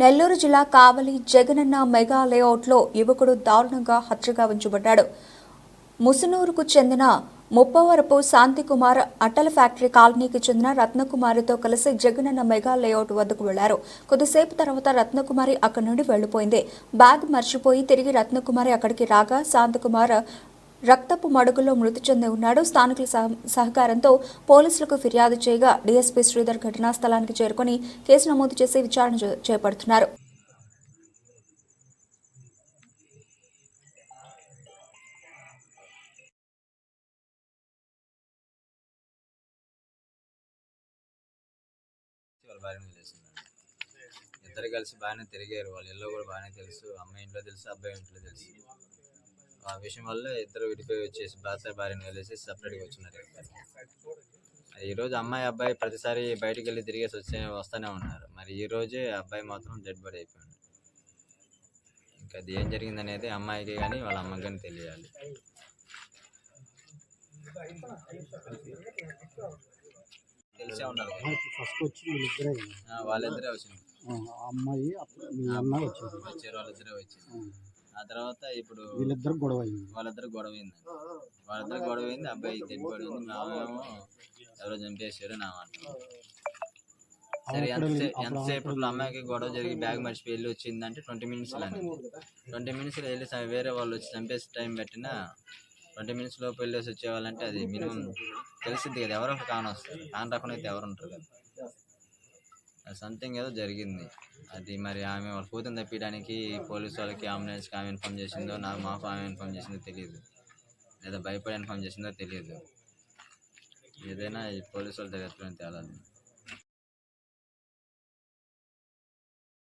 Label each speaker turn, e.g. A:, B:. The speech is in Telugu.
A: నెల్లూరు జిల్లా కావలి జగనన్న మెగా లేఅవుట్లో యువకుడు దారుణంగా హత్యగా ఉంచబడ్డాడు. ముసునూరుకు చెందిన ముప్పవరపు శాంతికుమార్ అటల్ ఫ్యాక్టరీ కాలనీకి చెందిన రత్నకుమారితో కలిసి జగనన్న మెగా లేఅవుట్ వద్దకు వెళ్ళారు. కొద్దిసేపు తర్వాత రత్నకుమారి అక్కడి నుండి వెళ్ళిపోయింది బ్యాగ్ మర్చిపోయి తిరిగి రత్నకుమారి అక్కడికి రాగా శాంతకుమార్ రక్తపు మడుగులో మృతి చెంది ఉన్నాడు. స్థానికుల సహకారంతో పోలీసులకు ఫిర్యాదు చేయగా డీఎస్పీ శ్రీధర్ ఘటనా స్థలానికి చేరుకుని కేసు నమోదు చేసి విచారణ చేపడుతున్నారు.
B: ఇద్దరు కలిసి బాగానే తిరిగారు. వాళ్ళ ఇల్లు కూడా బాగానే తెలుసు. అమ్మాయి ఇంట్లో తెలుసు అబ్బాయి ఇంట్లో తెలుసు. ఆ విషయం వల్ల ఇద్దరు విడిపోయి వచ్చేసి భర్త భార్యను వదిలేసి సపరేట్గా వచ్చినారు ఇద్దరు. అది ఈ రోజు అమ్మాయి అబ్బాయి ప్రతిసారి బయటికి వెళ్ళి తిరిగేసి వచ్చే వస్తూనే ఉన్నారు. మరి ఈ రోజే అబ్బాయి మాత్రం డెడ్ బాడీ అయిపోయాడు. ఇంకా అది ఏం జరిగింది అనేది అమ్మాయికి కానీ వాళ్ళ అమ్మకి కానీ తెలియాలి. తెలిసే ఉన్నారు కదా.
C: ఫస్ట్ వచ్చి వీళ్ళిద్దరే
B: వచ్చింది
C: అమ్మాయి మీ అన్న వచ్చారు
B: వాళ్ళిద్దరే వచ్చింది
C: ఆ,
B: తర్వాత ఇప్పుడు
C: వీళ్ళిద్దరు గొడవ అయింది
B: వాళ్ళిద్దరు గొడవ అయింది వాళ్ళిద్దరు గొడవ అయింది అబ్బాయి తెగిపడి ఉంది మామేమో ఎవరో చంపేసారు నా మాట. సరే ఎంతసే ఎంతసేపు అమ్మాయికి గొడవ జరిగి బ్యాగ్ మర్చిపోయి వెళ్ళి వచ్చిందంటే ట్వంటీ మినిట్స్ అని ట్వంటీ మినిట్స్లో వెళ్ళి వేరే వాళ్ళు వచ్చి చంపేసి టైం పెట్టినా ట్వంటీ మినిట్స్ లోపు వెళ్ళేసి వచ్చేవాళ్ళంటే అది మినిమం తెలిసిద్ది కదా ఎవరో ఒక కాన్ వస్తారు కాన్ రాకుండా అయితే ఎవరు ఉంటారు కదా. సంథింగ్ ఏదో జరిగింది. అది మరి ఆమె వాళ్ళ కూతురు తప్పించడానికి పోలీస్ వాళ్ళకి అంబులెన్స్కి ఆమె ఇన్ఫామ్ చేసిందో నాకు మాకు ఆమె ఇన్ఫామ్ చేసిందో తెలియదు. లేదా భయపడి ఇన్ఫామ్ చేసిందో తెలియదు. ఏదైనా ఈ పోలీసు వాళ్ళ దగ్గర తేలాలి.